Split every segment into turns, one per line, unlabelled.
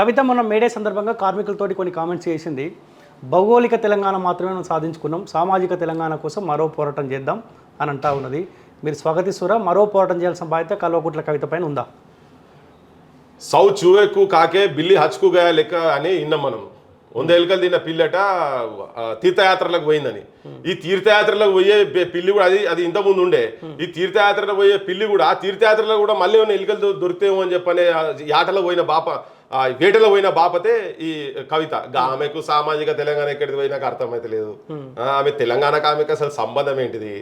కవిత మొన్న మేడే సందర్భంగా కార్మికులతోటి కొన్ని కామెంట్స్ చేసింది. భౌగోళిక తెలంగాణ మాత్రమే మనం సాధించుకున్నాం. సామాజిక తెలంగాణ కోసం మరో పోరాటం చేద్దాం అని అంటా ఉన్నది. మీరు స్వాగతిస్తురా? మరో పోరాటం చేయాల్సిన బాధ్యత కల్వకుట్ల కవిత పైన ఉందా?
సౌ చూవేకు కాకే బిల్లి హచ్కు గయా లెక్క అని విన్నాం మనం. వంద ఎలుకలు తిన్న పిల్లట తీర్థయాత్రలకు పోయిందని. ఈ తీర్థయాత్రలకు పోయే పిల్లి కూడా అది అది ఇంతకుముందు ముందు ఉండే. ఈ తీర్థయాత్రలకు పోయే పిల్లి కూడా ఆ తీర్థయాత్రలో కూడా మళ్ళీ ఉన్న ఎలుకలు దొరికితేమో అని చెప్పనే యాటలో పోయిన బాప వేటలో పోయిన బాపతే ఈ కవిత. గా ఆమెకు సామాజిక తెలంగాణ ఎక్కడికి పోయినా నాకు అర్థమైతే లేదు ఆ, ఆమె తెలంగాణకు ఆమెకు అసలు సంబంధం ఏంటిది?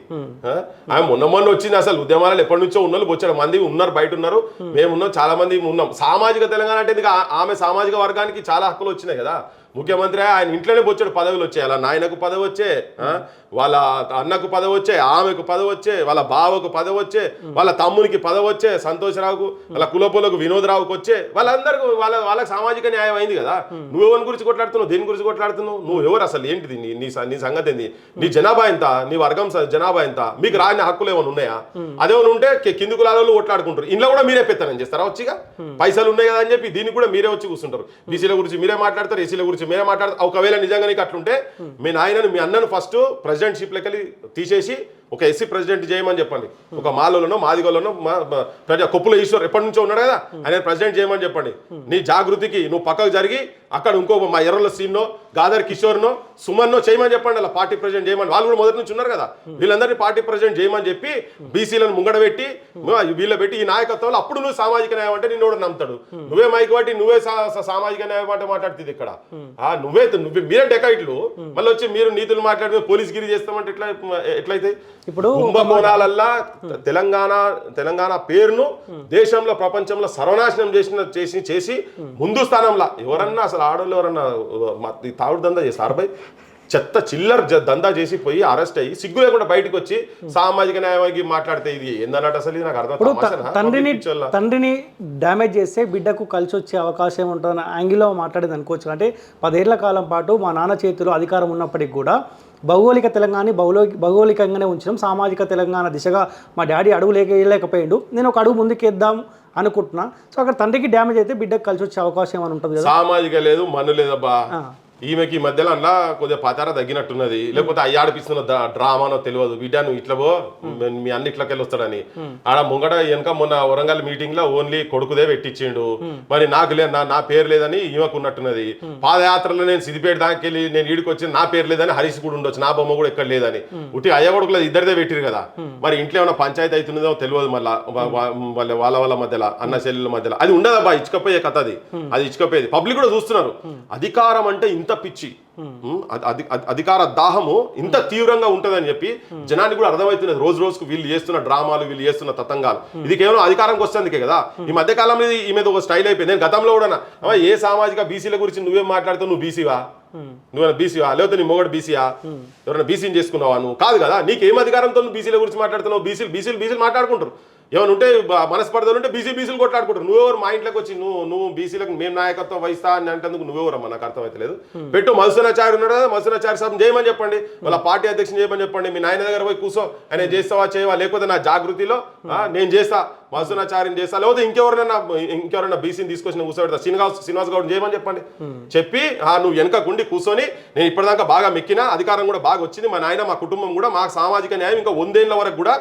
ఆ? ఆమె మొన్న మొన్న వచ్చింది అసలు ఉద్యమాలు ఎప్పటి నుంచో ఉన్నారు వచ్చాడు మంది ఉన్నారు బయట ఉన్నారు. మేము ఉన్నాం చాలా మంది ఉన్నాం. సామాజిక తెలంగాణ అంటే ఆమె సామాజిక వర్గానికి చాలా హక్కులు వచ్చినాయి కదా. ముఖ్యమంత్రి ఆయన ఇంట్లోనే బొచ్చాడు పదవులు వచ్చాయి. అలా నాయనకు పదవి వచ్చే? వాళ్ళ అన్నకు పదవి వచ్చే ఆమెకు పదవి వచ్చే వాళ్ళ బావకు పదవి వచ్చే వాళ్ళ తమ్మునికి పదవి వచ్చే సంతోషరావుకు వాళ్ళ కులపులకు వినోదరావుకు వచ్చే వాళ్ళందరికీ వాళ్ళ వాళ్ళకి సామాజిక న్యాయం అయింది కదా. నువ్వు ఎవరి గురించి కొట్లాడుతున్నావు? దేని గురించి కొట్లాడుతున్నావు? నువ్వు ఎవరు అసలు? ఏంటిది? నీ నీ నీ సంగతి ఏంది? నీ జనాభా ఎంత? నీ వర్గం జనాభా ఎంత? మీకు రాని హక్కులు ఏమైనా ఉన్నాయా? అదేమైనా ఉంటే కింది కులాలలో కొట్లాడుకుంటారు ఇంట్లో కూడా మీరే పెత్తనం చేస్తారా? వచ్చిగా పైసలు ఉన్నాయి కదా అని చెప్పి దీనికి కూడా మీరే వచ్చి కూర్చుంటారు. బీసీల గురించి మీరే మాట్లాడతారు ఎస్సీల గురించి మీరే మాట్లాడతారు ఒకవేళ నిజంగా నీకు అట్లుంటే మీ నాయనను మీ అన్నను ఫస్ట్ ప్రెసిడెంట్షిప్ లెక్కలి తీసేసి ఒక ఎస్సీ ప్రెసిడెంట్ చేయమని చెప్పండి. ఒక మాలోనో మాదిగోలోనో ప్రజా కొప్పుల ఈశ్వర్ ఎప్పటి నుంచో ఉన్నాడు కదా? ఆయన ప్రెసిడెంట్ చేయమని చెప్పండి. నీ జాగృతికి నువ్వు పక్కకు జరిగి అక్కడ ఇంకో మా ఎర్రల సీన్నో గాదర్ కిషోర్నో సుమన్నో చేయమని చెప్పండి. అలా పార్టీ ప్రెసిడెంట్ చేయమని. వాళ్ళు కూడా మొదటి నుంచి ఉన్నారు కదా? వీళ్ళందరినీ పార్టీ ప్రెసిడెంట్ చేయమని చెప్పి బీసీలను ముంగడబెట్టి వీళ్ళ పెట్టి ఈ నాయకత్వంలో అప్పుడు నువ్వు సామాజిక న్యాయం అంటే నిన్ను కూడా నమ్ముతాడు? నువ్వే మైకి బట్టి నువ్వే సామాజిక న్యాయం అంటే మాట్లాడుతుంది ఇక్కడ. ఆ నువ్వే నువ్వే మీరే డెకాయిట్లు మళ్ళీ వచ్చి మీరు నీతులు మాట్లాడితే పోలీస్ గిరి చేస్తామంటే ఎట్లా ఎట్లయితే?
ఇప్పుడు
కుంభకోణాలల్లా తెలంగాణ తెలంగాణ పేరును దేశంలో ప్రపంచంలో సర్వనాశనం చేసిన చేసి చేసి ముందు స్థానంలో. ఎవరన్నా అసలు ఆడవాళ్ళు ఎవరన్నా తాగుడు దందా చేస్తారు చెత్త చిల్లర దందా చేసి పోయి అరెస్ట్ అయ్యి సిగ్గు లేకుండా బయటకు వచ్చి సామాజిక న్యాయానికి మాట్లాడితే ఇది ఏందన్నట్టు అసలు నాకు అర్థం?
తండ్రిని. తండ్రిని డ్యామేజ్ చేస్తే బిడ్డకు కలిసి వచ్చే అవకాశం ఉంటుందన్న యాంగిల్లో మాట్లాడేది అనుకోవచ్చు అంటే పదేళ్ళ కాలం పాటు మా నాన్న చేతిలో అధికారం ఉన్నప్పటికి కూడా భౌగోళిక తెలంగాణ భౌగోళిక భౌగోళికంగానే ఉంచడం సామాజిక తెలంగాణ దిశగా మా డాడీ అడుగు లేక వేయలేకపోయాడు నేను ఒక అడుగు ముందుకేద్దాం అనుకుంటున్నా సో అక్కడ తండ్రికి డ్యామేజ్ అయితే బిడ్డకు కలిసి వచ్చే అవకాశం ఏమైనా ఉంటుంది
సామాజిక లేదు మన్ను లేదబ్బా. ఈమెకి ఈ మధ్యలో అలా కొద్దిగా పతార తగ్గినట్టున్నది. లేకపోతే అయ్యాడిపిస్తున్న ద- డ్రామానో తెలియదు. బిడ్డ నువ్వు ఇట్లా పో. మీ- అన్ని ఇట్లకి వెళ్ళి వస్తాడని ఆడ ముంగట వెనక మొన్న వరంగల్ మీటింగ్లో ఓన్లీ కొడుకుదే పెట్టించిండు. మరి నాకు లేదు నా నా పేరు లేదని ఈమెకు ఉన్నట్టున్నది. పాదయాత్రలో నేను సిద్దిపేట దానికి వెళ్ళి నేను ఈడికి వచ్చి నా పేరు లేదని హరీష్ కూడా ఉండొచ్చు. నా బొమ్మ కూడా ఎక్కడ లేదని. ఉట్టి అయ్య కొడుకులు ఇద్దరిదే పెట్టిరు కదా. మరి ఇంట్లో ఏమైనా పంచాయతీ అవుతున్నదో తెలియదు మళ్ళా. వాళ్ళ వాళ్ళ మధ్యలో అన్న చెల్లెల మధ్యలో. అది ఉండదబ్బా ఇచ్చుకపోయే కథ అది. అది ఇచ్చుకపోయేది. పబ్లిక్ కూడా చూస్తున్నారు. అధికారం అంటే ఇంత పిచ్చి. అధి- అధి- అధికార దాహము ఇంత తీవ్రంగా ఉంటదని చెప్పి జనానికి కూడా అర్థమవుతున్నది. రోజు రోజుకు వీళ్ళు చేస్తున్న డ్రామాలు వీళ్ళు చేస్తున్న తతంగాలు. ఇది కేవలం అధికారంకి వస్తుంది కదా. ఈ మధ్య కాలంలో ఈ మీద ఒక స్టైల్ అయిపోయింది. నేను గతంలో కూడా ఏ సామాజిక బీసీల గురించి నువ్వేం మాట్లాడుతావు నువ్వు బీసీవా? నువ్వేనా బీసీవా? లేకపోతే నీ మొగడు బీసీయా? ఎవరైనా బీసీని చేసుకున్నావా నువ్వు? కాదు కదా. నీకు ఏం అధికారంతో నువ్వు బీసీల గురించి మాట్లాడుతున్నావు? బీసీలు బీసీలు బీసీలు మాట్లాడుకుంటారు. ఏమైనా ఉంటే మనస్పర్ధలు ఉంటే బీసీ బీసీలు కొట్లాడుకుంటారు. నువ్వెవరు మా ఇంట్లోకి వచ్చి నువ్వు నువ్వు బీసీలకు మేము నాయకత్వం వహిస్తా అని అంటేందుకు నువ్వెవరమ్మా? నాకు అర్థమైతలేదు. పెట్టు మధుసూనాచారి ఉన్నాడు కదా మధుసూనాచారి సభ చేయమని చెప్పండి. వాళ్ళ పార్టీ అధ్యక్షుని చేయమని చెప్పండి. మీ నాయన దగ్గర పోయి కూర్చో ఆయన చేస్తావా చేయవా లేకపోతే నా జాగృతిలో నేను చేస్తా. మధుసూనాచారిని చేస్తా లేకపోతే ఇంకెవరైనా ఇంకెవరైనా బీసీని తీసుకొచ్చి కూర్చోబెడతా. శ్రీనివాస్ శ్రీనివాస్ గౌడ్ చేయమని చెప్పండి. చెప్పి ఆ నువ్వు వెనకకుండి కూర్చొని నేను ఇప్పటిదాకా బాగా మెక్కిన అధికారం కూడా బాగా వచ్చింది మా నాయన మా కుటుంబం కూడా మాకు సామాజిక న్యాయం ఇంకా వందేళ్ళ వరకు కూడా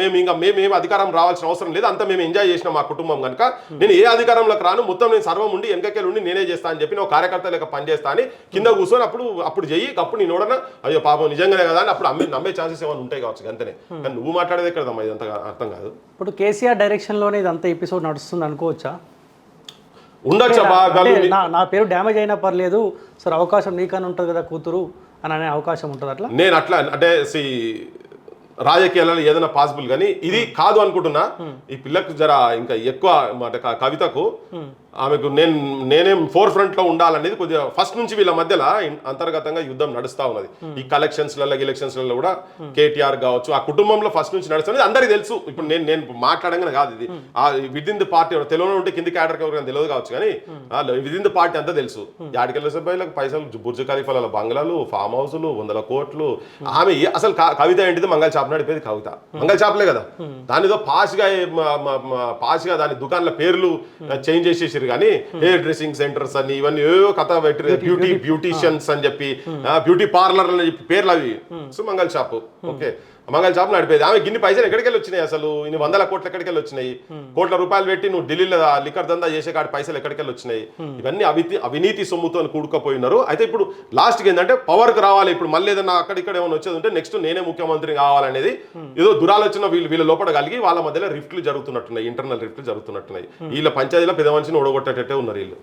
మేము ఇంకా మేము అధికారం రావాల్సిన అవసరం లేదు అంతా మేము ఎంజాయ్ చేసిన మా కుటుంబం కనుక. నేను ఏ అధికారంలోకి రాను మొత్తం నేను సర్వం ఉండి వెనకకెళ్ళి ఉండి నేనే చేస్తా అని చెప్పి నువ్వు కార్యకర్త లేక పనిచేస్తా అని కింద కూర్చొని అప్పుడు అప్పుడు చెయ్యి అప్పుడు నేను నోడన అయ్యో పాపం నిజంగానే కదా అని అప్పుడు అమ్మే నమ్మే ఛాన్సెస్ ఏమైనా ఉంటాయి కావచ్చు అంతనే. కానీ నువ్వు మాట్లాడేది ఎక్కడదమ్మా? ఇదంతా అర్థం కాదు.
ఇప్పుడు కేసీఆర్ డైరెక్షన్లోనే ఇదంతా ఎపిసోడ్ నడుస్తుంది అనుకోవచ్చా?
ఉండొచ్చా
నా పేరు డ్యామేజ్ అయినా పర్లేదు సార్ అవకాశం నీకని ఉంటుంది కదా కూతురు అని అనే అవకాశం ఉంటుంది అట్లా?
నేను అట్లా అంటే సి రాజకీయాలలో ఏదైనా పాసిబుల్ కానీ ఇది కాదు అనుకుంటున్నా. ఈ పిల్లకు జర ఇంకా ఎక్కువ కవితకు ఆమెకు నేను నేనేం ఫోర్ ఫ్రంట్లో ఉండాలనేది కొద్దిగా ఫస్ట్ నుంచి వీళ్ళ మధ్యలో అంతర్గతంగా యుద్ధం నడుస్తా ఉన్నది. ఈ కలెక్షన్స్లలో ఎలక్షన్స్లలో కూడా కేటీఆర్ కావచ్చు ఆ కుటుంబంలో ఫస్ట్ నుంచి నడుస్తున్నది అందరికీ తెలుసు. ఇప్పుడు నేను నేను మాట్లాడంగానే కాదు ఇది. ఆ విత్ ఇన్ ది పార్టీ తెలియని ఉంటే కింది క్యాడర్ ఎవరికైనా తెలియదు కావచ్చు కానీ విత్ ఇన్ ది పార్టీ అంతా తెలుసు. యాడికెళ్ళే సభ్యులకు పైసలు బుర్జ ఖలీఫాల బంగ్లాలు ఫామ్ హౌస్లు వందల కోట్లు. ఆమె అసలు కవిత ఏంటిది? మంగళ చాప నడిపేది కవిత. మంగళ చాపలే కదా. దానితో పాష్గా పాష్గా దాని దుకాణాల పేర్లు చేంజ్ చేసేసారు పెట్టిరు కానీ హెయిర్ డ్రెస్సింగ్ సెంటర్స్ అని ఇవన్నీ ఏవో కథ పెట్టిరు బ్యూటీ బ్యూటీషియన్స్ అని చెప్పి బ్యూటీ పార్లర్ అని చెప్పి పేర్లు అవి. Sumangal shop okay Mangala shop నడిపేది. ఆమె గిన్ని పైసలు ఎక్కడికి వెళ్ళి వచ్చినాయి అసలు? ఇన్ని వందల కోట్లు ఎక్కడికి వెళ్ళి వచ్చినాయి కోట్ల రూపాయలు పెట్టి నువ్వు ఢిల్లీలో లిక్కర్ దందా చేసే కాడి పైసలు ఎక్కడికి వెళ్ళి వచ్చినాయి ఇవన్నీ అవితి అవినీతి సొమ్ముతో కూడుకుపోయినారు. అయితే ఇప్పుడు లాస్ట్కి ఏంటంటే పవర్కి రావాలి. ఇప్పుడు మళ్ళీ ఏదన్నా అక్కడిక్కడ ఏమైనా వచ్చేది ఉంటే నెక్స్ట్ నేనే ముఖ్యమంత్రి కావాలనేది ఏదో దురాలోచన వీళ్ళు వీళ్ళ లోపల కలిగి వాళ్ళ మధ్యలో రిఫ్ట్లు జరుగుతున్నట్టున్నాయి. ఇంటర్నల్ రిఫ్ట్లు జరుగుతున్నట్టున్నాయి. వీళ్ళ పంచాయతీలో పెద్ద మనిషిని ఓడగొట్టేటట్టే ఉన్నారు వీళ్ళు.